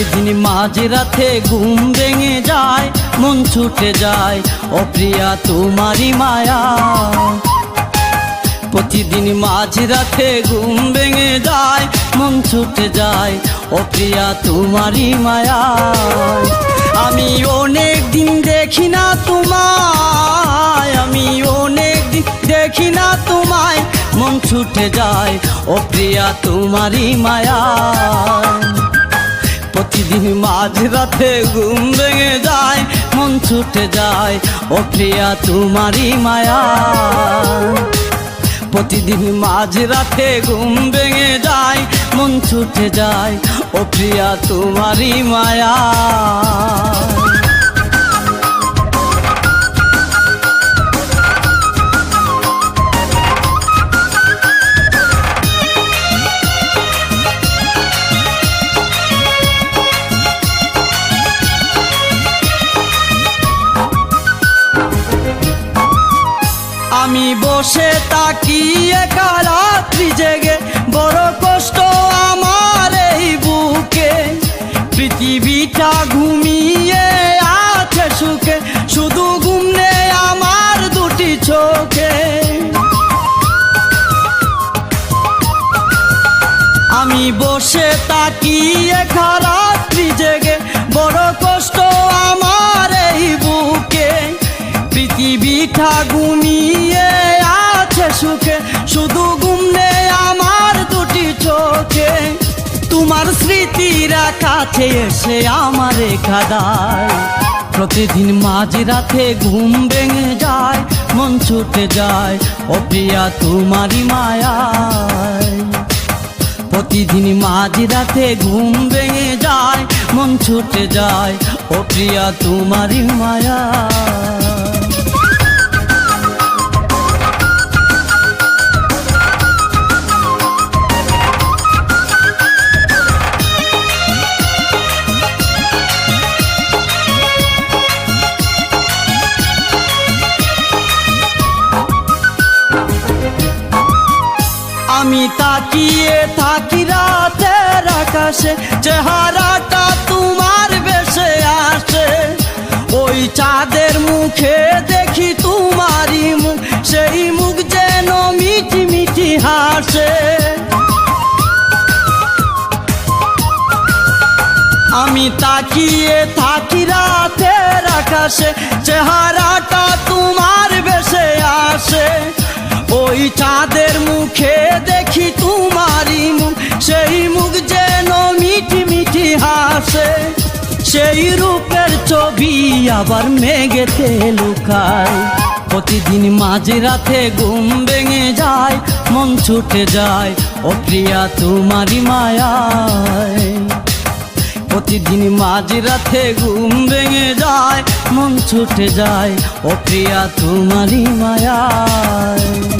প্রতিদিন মাঝ রাতে ঘুম ভেঙে যায়, মন ছুটে যায় ও প্রিয়া তোমারই মায়া। প্রতিদিন মাঝ রাতে ঘুম ভেঙে যায়, মন ছুটে যায় ও প্রিয়া তোমারই মায়া। আমি অনেক দিন দেখি না তোমায়, আমি অনেক দিন দেখি না তোমায়, মন ছুটে যায় ও প্রিয়া তোমারই মায়া। প্রতিদিন মাঝ রাতে ঘুম ভেঙে যায়, মন ছুটে যায়, ও প্রিয়া, তোমারই মায়া। প্রতিদিন মাঝ রাতে ঘুম ভেঙে যায়, মন ছুটে যায়, ও প্রিয়া, তোমারই মায়া। আমি বসে তাকি একা রাত্রি জেগে, বড় কষ্ট আমার এই বুকে। পৃথিবীটা ঘুমিয়ে আছে সুখে, শুধু ঘুম নেই আমার দুটি চোখে। আমি বসে তাকি একা রাত্রি জেগে, বড় কষ্ট আমার এই বুকে। পৃথিবীটা ঘুমিয়ে তোমার স্মৃতিরা কাছে এসে আমার খাদায়। প্রতিদিন মাঝ রাতে ঘুম ভেঙে যায়, মন ছুটে যায়, ও প্রিয়া তোমারই মায়ায়। প্রতিদিন মাঝ রাতে ঘুম ভেঙে যায়, মন ছুটে যায়, ও প্রিয়া তোমারই মায়া আমি তাকিয়ে থাকি রাতের আকাশে, চেহারাটা তোমার বেশে আসে। ওই চাঁদের মুখে দেখি তোমারই মুখ, সেই মুখ যেন মিটি মিটি হাসে। আমি তাকিয়ে থাকি রাতের আকাশে, চেহারাটা ওই চাঁদের মুখে দেখি তোমারই মুখ সেই মুখ যেন মিটি মিটি হাসে, সেই রূপের ছবি আবার মেঘেতে লুকায়। প্রতিদিন মাঝে রাতে ঘুম ভেঙে যায়, মন ছুটে যায়, ও প্রিয়া তোমারই মায়ায়। প্রতিদিন মাঝ রাতে ঘুম ভেঙে যায়, মন ছুটে যায়, ও প্রিয়া তোমারই মায়ায়।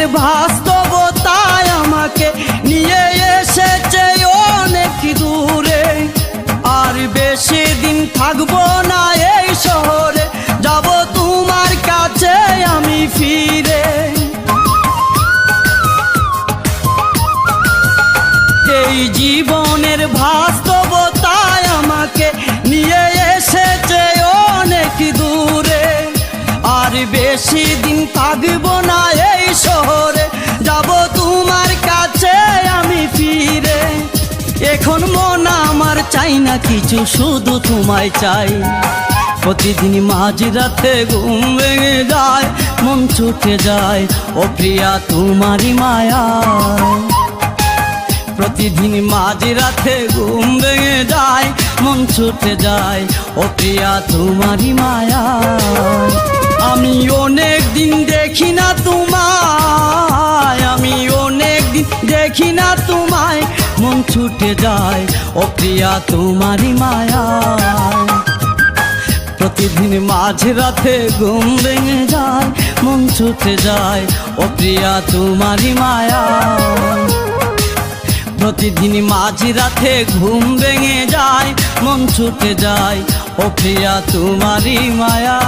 জীবনের বাস্তবতায় আমাকে নিয়ে এসেছে অনেক দূরে। আর বেশি দিন থাকব না এই শহরে, যাব তোমার কাছে আমি ফিরে। এই জীবনের বাস্তবতায় বেশি দিন থাকব না এই শহরে। যাব তোমার কাছে আমি ফিরে। এখন মন আমার চাই না, কিছু শুধু তোমায় চাই। প্রতিদিন মাঝ রাতে ঘুম ভেঙে যায়, মন ছুটে যায় ও প্রিয়া তোমারই মায়া। প্রতিদিন মাঝ রাতে ঘুম ভেঙে যায়, মন ছুটে যায়, ও প্রিয়া, তোমারই মায়া। আমি অনেক দিন দেখি না তোমায়, আমি অনেক দিন দেখি না তোমায়, মন ছুটে যায়, ও প্রিয়া, তোমারই মায়া। প্রতিদিন মাঝরাতে ঘুম ভেঙে যায়, মন ছুটে যায়, ও প্রিয়া, তোমারই মায়া। প্রতিদিন মাঝরাতে ঘুম ভেঙে যায় মন ছুটে যায় ও প্রিয়া তোমারই মায়া।